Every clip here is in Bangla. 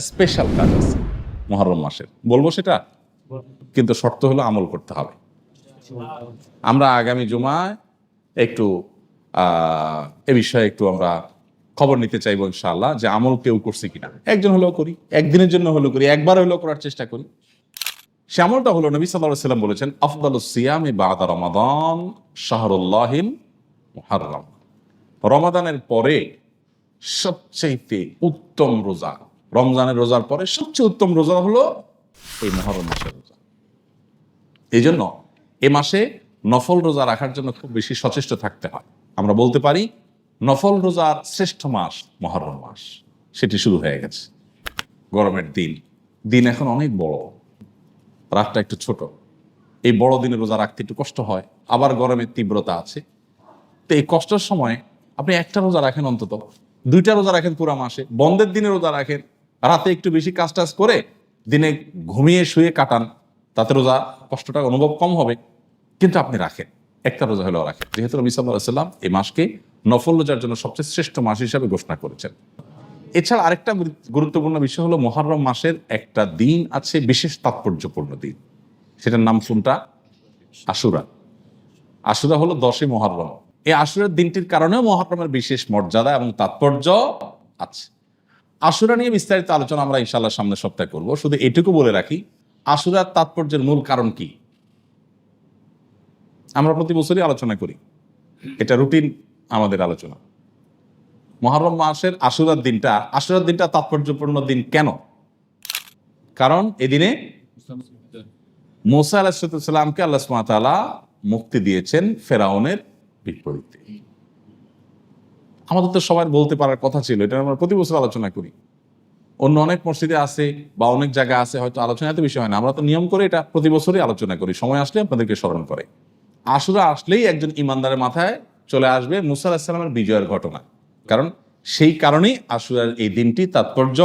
স্পেশাল কাজ আছে। মহরম মাসের। বলব সেটা? কিন্তু শর্ত হলো আমল করতে হবে। আমরা আগামী জুমায় একটু এ বিষয়ে একটু আমরা খবর নিতে চাইব ইনশাআল্লাহ যে আমল কেউ করছে কিনা। একজন হলেও করি, একদিনের জন্য হলেও করি, একবার হলেও করার চেষ্টা করি। সে আমলটা হলো নবী সাল্লাহ সাল্লাম বলেছেন, আফদাল সিয়াম বাদা রমাদান শাহরুল্লাহিল মুহাররম। রমাদানের পরে সবচাইতে উত্তম রোজা রমজানের রোজার পরে সবচেয়ে উত্তম রোজা হলো এই মহরম মাসের রোজা। এই জন্য এ মাসে নফল রোজা রাখার জন্য খুব বেশি সচেষ্ট থাকতে হয়। আমরা বলতে পারি নফল রোজার শ্রেষ্ঠ মাস মহরম মাস। সেটি শুরু হয়ে গেছে। গরমের দিন। দিন এখন অনেক বড়। রাতটা একটু ছোট। এই বড় দিনে রোজা রাখতে একটু কষ্ট হয়। আবার গরমের তীব্রতা আছে। তো এই কষ্টের সময় আপনি একটা রোজা রাখেন অন্তত। দুইটা রোজা রাখেন পুরা মাসে। বন্ধের দিনে রোজা রাখেন রাতে একটু বেশি কাজ টাজ করে দিনে ঘুমিয়ে শুয়ে কাটান, তাতে রোজা কষ্টটা অনুভব কম হবে। কিন্তু আপনি রাখেন, একটা রোজা হলেও রাখেন। যেহেতু সাল্লাহ সাল্লাম এই মাসকে নফল রোজার জন্য সবচেয়ে শ্রেষ্ঠ মাস হিসাবে ঘোষণা করেছেন। এছাড়া আরেকটা গুরুত্বপূর্ণ বিষয় হলো মহরম মাসের একটা দিন আছে বিশেষ তাৎপর্যপূর্ণ দিন। সেটার নাম কোনটা? আশুরা। আশুরা হলো দশই মহরম এই আশুরের দিনটির কারণেও মহরমের বিশেষ মর্যাদা এবং তাৎপর্য আছে। আশুরা নিয়ে বিস্তারিত আলোচনা আমরা ইনশাল্লাহ সামনের সপ্তাহে করব। শুধু এটুকু বলে রাখি, আশুরার তাৎপর্যের মূল কারণ কি? আমরা প্রতি বছরই আলোচনা করি। এটা রুটিন আমাদের আলোচনা। মহরম মাসের আশুরার দিনটা আশুরার দিনটা তাৎপর্যপূর্ণ দিন কেন? কারণ এদিনে মোসা আলাহিসামকে আল্লাহ মুক্তি দিয়েছেন ফেরাউনের বিপরীতে। আমাদের তো সবাই বলতে পারার কথা ছিল, এটা আমরা প্রতি বছর আলোচনা করি। অন্য অনেক মসজিদে আছে বা অনেক জায়গা আছে, হয়তো আলোচনা এত বিষয় হয় না। আমরা তো নিয়ম করে এটা প্রতি বছরই আলোচনা করি, সময় আসলে আপনাদেরকে স্মরণ করে। আশুরা আসলেই একজন ইমানদারের মাথায় চলে আসবে মুসা আলাহিসাল্লামের বিজয়ের ঘটনা। কারণ সেই কারণেই আশুরার এই দিনটি তাৎপর্য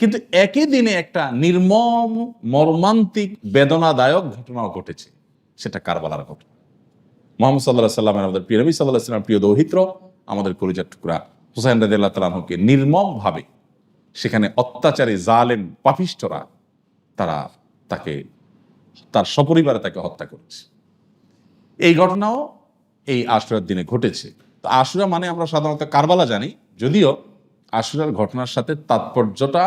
কিন্তু একই দিনে একটা নির্মম, মর্মান্তিক, বেদনাদায়ক ঘটনাও ঘটেছে, সেটা কারবালার ঘটনা। মোহাম্মদ সাল্লাহ সাল্লামের আমাদের প্রিয় নবী সাল্লাহ সাল্লাম প্রিয় দৌহিত্র আমাদের কলিজার টুকরা। হুসাইন রাদিল্লাহ তালাহকে নির্মমভাবে সেখানে অত্যাচারী জালেম পাপিষ্টরা তারা তাকে তার সপরিবারে তাকে হত্যা করেছে। এই ঘটনাও এই আশুরার দিনে ঘটেছে। তো আশুরা মানে আমরা সাধারণত কারবালা জানি যদিও আশুরার ঘটনার সাথে তাৎপর্যটা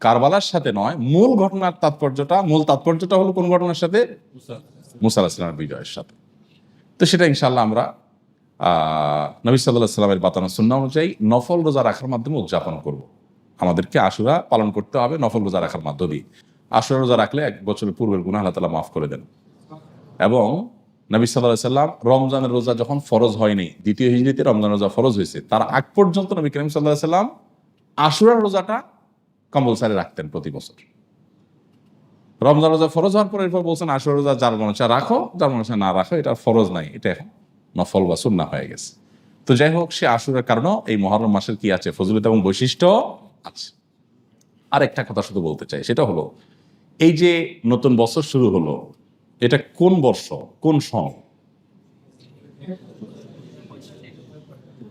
কারবালার সাথে নয় মূল ঘটনার তাৎপর্যটা মূল তাৎপর্যটা হলো কোন ঘটনার সাথে? মুসা আলাহিসামের বিজয়ের সাথে। তো সেটা ইনশাল্লাহ আমরা নবী সাল্লাহ সাল্লামের বাতানো সুন্না অনুযায়ী নফল রোজা রাখার মাধ্যমে উদযাপন করব। আমাদেরকে আশুরা পালন করতে হবে নফল রোজা রাখার মাধ্যমেই। আশুরা রোজা রাখলে এক বছরের পূর্বের গুণা আল্লাহ তালা মাফ করে দেন। এবং নবী সাল্লাহ সাল্লাম রমজানের রোজা যখন ফরজ হয়নি, দ্বিতীয় হিজড়িতে রমজান রোজা ফরজ হয়েছে, তার আগ পর্যন্ত নবী করিম সাল্লাহ সাল্লাম আশুরার রোজাটা কম্পালসারি রাখতেন প্রতি বছর। রমজান রোজা ফরজ হওয়ার পর এরপর বলছেন আশুরা রোজা যার মনে রাখো, যার মনে না রাখো, এটা ফরজ নাই, এটা এখন নফল বা সুন্না হয়ে গেছে। তো যাই হোক, সে আশুরার কারণেও এই মহরম মাসের কি আছে? ফজলত এবং বৈশিষ্ট্য আছে। আর একটা কথা শুধু বলতে চাই, সেটা হলো, এই যে নতুন বছর শুরু হলো, এটা কোন বর্ষ, কোন সন?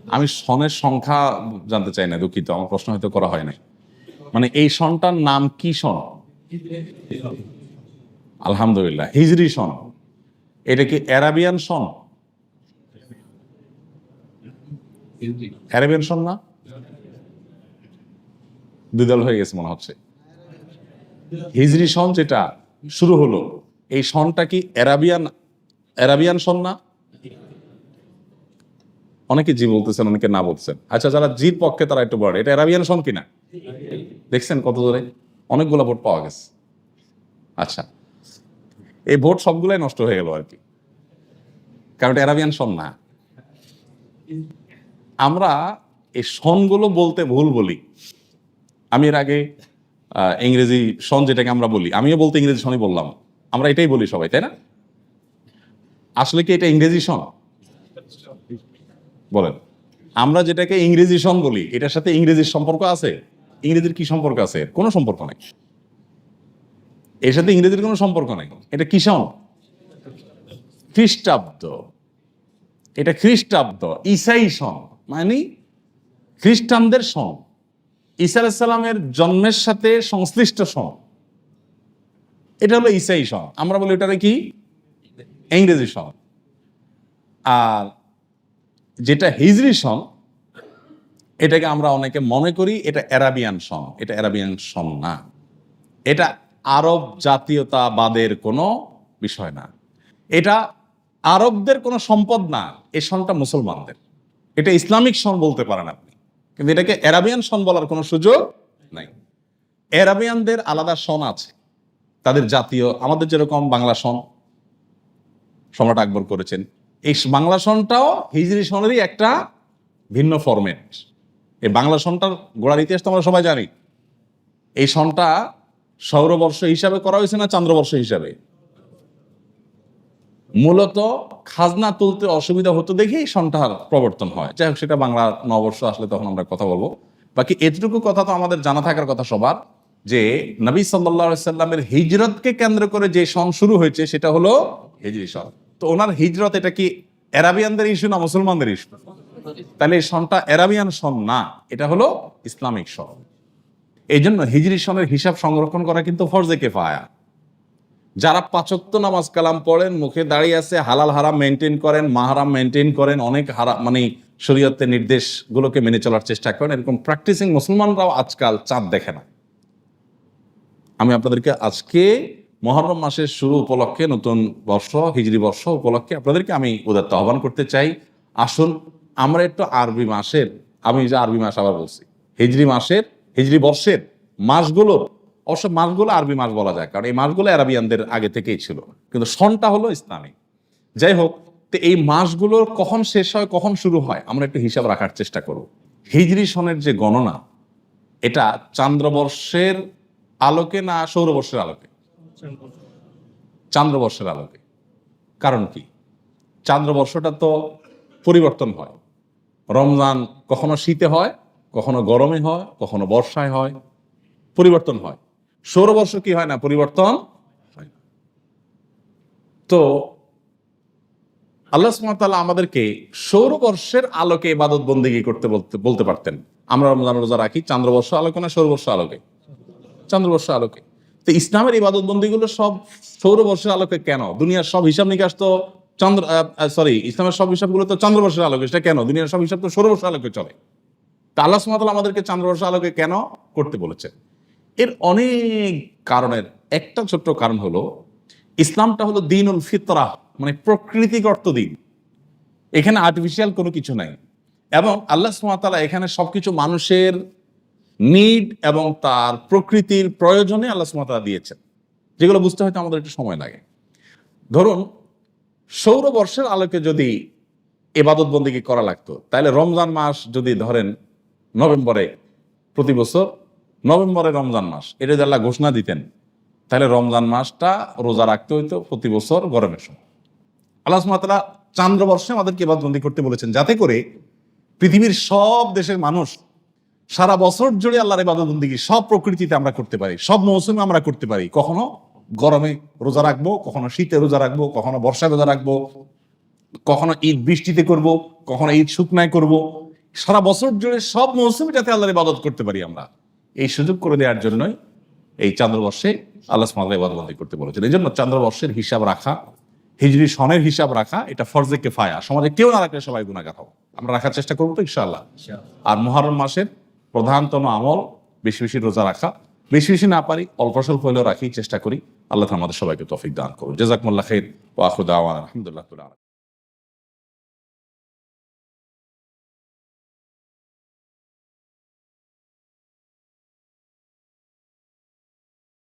আমি সনের সংখ্যা জানতে চাই না, দুঃখিত, আমার প্রশ্ন হয়তো করা হয় নাই। মানে এই সনটার নাম কি সন? আলহামদুলিল্লাহ, হিজরি সন। এটা কি অ্যারাবিয়ান সন? অ্যারাবিয়ান সন না দুই দল হয়ে গেছে মনে হচ্ছে। হিজরি সন যেটা শুরু হলো, এই সনটা কি অ্যারাবিয়ান অ্যারাবিয়ান সন না অনেকে জি বলতেছেন, অনেকে না বলছেন আচ্ছা যারা জির পক্ষে তারা একটু বড় এটা অ্যারাবিয়ান সন কিনা? দেখছেন কত জোরে অনেকগুলো ভোট পাওয়া গেছে। আচ্ছা এই ভোট সবগুলাই নষ্ট হয়ে গেল আর কি। কারণ এটা অ্যারাবিয়ান সন না। আমরা এই সনগুলো বলতে ভুল বলি। আমি এর আগে ইংরেজি সন যেটাকে আমরা বলি, আমিও বলতে ইংরেজি সনই বললাম। আমরা এটাই বলি সবাই, তাই না? আসলে কি এটা ইংরেজি সন? বলেন। আমরা যেটাকে ইংরেজি সন বলি, এটার সাথে ইংরেজির সম্পর্ক আছে? ইংরেজির কি সম্পর্ক আছে? কোনো সম্পর্ক নেই। এর সাথে ইংরেজির কোনো সম্পর্ক নেই। এটা কি সন? খ্রিস্টাব্দ। এটা খ্রিস্টাব্দ, ইসাই সন। মানে খ্রিস্টানদের সন ঈসা আলাইসাল্লামের জন্মের সাথে সংশ্লিষ্ট সন এটা হলো ঈসাই সন আমরা বলি এটারে কি? ইংরেজি সন আর যেটা হিজরি সন এটাকে আমরা অনেকে মনে করি এটা অ্যারাবিয়ান সন এটা অ্যারাবিয়ান সন না। এটা আরব জাতীয়তাবাদের কোনো বিষয় না। এটা আরবদের কোনো সম্পদ না। এ সনটা মুসলমানদের। এটা ইসলামিক সন বলতে পারেন আপনি। কিন্তু এটাকে অ্যারাবিয়ান সন বলার কোনো সুযোগ নাই। অ্যারাবিয়ানদের আলাদা সন আছে। তাদের জাতীয়, আমাদের যেরকম বাংলা সন সম্রাট আকবর করেছেন, এই বাংলা সনটাও হিজরি সনেরই একটা ভিন্ন ফরম্যাট এই বাংলা সনটার গোড়ার ইতিহাস তো আমরা সবাই জানি। এই সনটা সৌরবর্ষ হিসাবে করা হয়েছে না চন্দ্রবর্ষ হিসাবে? মূলত খাজনা তুলতে অসুবিধা হতো দেখেই সনটার প্রবর্তন হয়। যাই হোক, সেটা বাংলা নববর্ষ আসলে তখন আমরা কথা বলব। বাকি এতটুকু কথা তো আমাদের জানা থাকার কথা সবার, যে নবী সাল্লাহ সাল্লামের হিজরতকে কেন্দ্র করে যে সন শুরু হয়েছে সেটা হলো হিজরি সন। তো ওনার হিজরত এটা কি অ্যারাবিয়ানদের ইস্যু না মুসলমানদের ইস্যু? তাহলে এই সনটা অ্যারাবিয়ান সন না, এটা হলো ইসলামিক সন। এই জন্য হিজরি সনের হিসাব সংরক্ষণ করা কিন্তু ফরজে কেফায়া। যারা পাচক্ত নামাজ কালাম পড়েন, মুখে দাঁড়িয়ে আছে, হালাল হারাম মেনটেন করেন মাহারাম মেনটেন করেন, অনেক হারা মানে শরীয়তের নির্দেশগুলোকে মেনে চলার চেষ্টা করেন, এরকম প্র্যাকটিসিং মুসলমানরাও আজকাল চাঁদ দেখে না। আমি আপনাদেরকে আজকে মহরম মাসের শুরু উপলক্ষে, নতুন বর্ষ হিজরি বর্ষ উপলক্ষে আপনাদেরকে আমি উদাত্ত আহ্বান করতে চাই। আসুন, আমরা একটু আরবি মাসের, আমি যে আরবি মাস আবার বলছি হিজরি মাসের হিজরি বর্ষের মাসগুলোর অবশ্য মাসগুলো আরবি মাস বলা যায়, কারণ এই মাসগুলো আরবিয়ানদের আগে থেকেই ছিল। কিন্তু সনটা হলো ইসলামিক যাই হোক, তো এই মাসগুলোর কখন শেষ হয়, কখন শুরু হয়, আমরা একটু হিসাব রাখার চেষ্টা করব। হিজরি সনের যে গণনা, এটা চান্দ্রবর্ষের আলোকে না সৌরবর্ষের আলোকে? চান্দ্রবর্ষের আলোকে। কারণ কি? চান্দ্রবর্ষটা তো পরিবর্তন হয়। রমজান কখনো শীতে হয়, কখনো গরমে হয়, কখনো বর্ষায় হয়, পরিবর্তন হয়। সৌরবর্ষ কি হয় না? পরিবর্তন। তো আল্লাহ সুমতাল্লাহ আমাদেরকে সৌরবর্ষের আলোকে ইবাদত বন্দিগি করতে বলতে বলতে পারতেন। আমরা রমজান রোজা রাখি চন্দ্রবর্ষ আলোকে না সৌরবর্ষ আলোকে? চন্দ্রবর্ষ আলোকে। তো ইসলামের ইবাদত বন্দিগুলো সব সৌরবর্ষের আলোকে কেন? দুনিয়ার সব হিসাব নিকাশ তো চন্দ্র সরি ইসলামের সব হিসাবগুলো তো চন্দ্রবর্ষের আলোকে, সেটা কেন? দুনিয়ার সব হিসাব তো সৌরবর্ষের আলোকে চলে। তা আল্লাহ সুমতাল্লাহ আমাদেরকে চন্দ্রবর্ষ আলোকে কেন করতে বলেছেন? এর অনেক কারণের, একটা ছোট্ট কারণ হলো, ইসলামটা হলো দিনুল ফিতরা মানে প্রকৃতিগত দিন। এখানে আর্টিফিশিয়াল কোনো কিছু নাই। এবং আল্লাহ সুমাতালা এখানে সবকিছু মানুষের নিড এবং তার প্রকৃতির প্রয়োজনে আল্লাহ সুমাতালা দিয়েছেন। যেগুলো বুঝতে হয়তো আমাদের একটু সময় লাগে। ধরুন, সৌরবর্ষের আলোকে যদি এবাদত বন্দিকে করা লাগতো, তাহলে রমজান মাস যদি ধরেন নভেম্বরে প্রতি বছর নভেম্বরে রমজান মাস, এটা যদি আল্লাহ ঘোষণা দিতেন, তাহলে রমজান মাসটা রোজা রাখতে হইতো প্রতি বছর গরমের সময়। আল্লাহ সুমাতালা চান্দ্রবর্ষে আমাদেরকে এবাদবন্দি করতে বলেছেন, যাতে করে পৃথিবীর সব দেশের মানুষ সারা বছর জুড়ে আল্লাহর ইবাদতবন্দি সব প্রকৃতিতে আমরা করতে পারি, সব মৌসুমে আমরা করতে পারি। কখনো গরমে রোজা রাখব, কখনো শীতে রোজা রাখব, কখনো বর্ষায় রোজা রাখব, কখনো ঈদ বৃষ্টিতে করব, কখনো ঈদ শুকনায় করব। সারা বছর জুড়ে সব মৌসুমে যাতে আল্লাহর ইবাদত করতে পারি আমরা। এই সুযোগ করে দেওয়ার জন্যই এই চান্দ্রবর্ষে আল্লাহ সুমাল্লাহ ইবাদতবন্দি করতে বলেছেন। এই জন্য চান্দ্রবর্ষের হিসাব রাখা হিজরি সনের হিসাব রাখা এটা ফরজে কেফায়া। সমাজে কেউ না রাখলে সবাই গুণাগার হব। আমরা রাখার চেষ্টা করব তো ইনশাআল্লাহ। আর মহরম মাসের প্রধানতম আমল বেশি বেশি রোজা রাখা। বেশি বেশি না পারি অল্প স্বল্প হলেও রাখি চেষ্টা করি। আল্লাহ আমাদের সবাইকে তফিক দান করুন। জেজাকমুল্লাহ খের ওয়াহুদ আলহামদুলিল্লাহ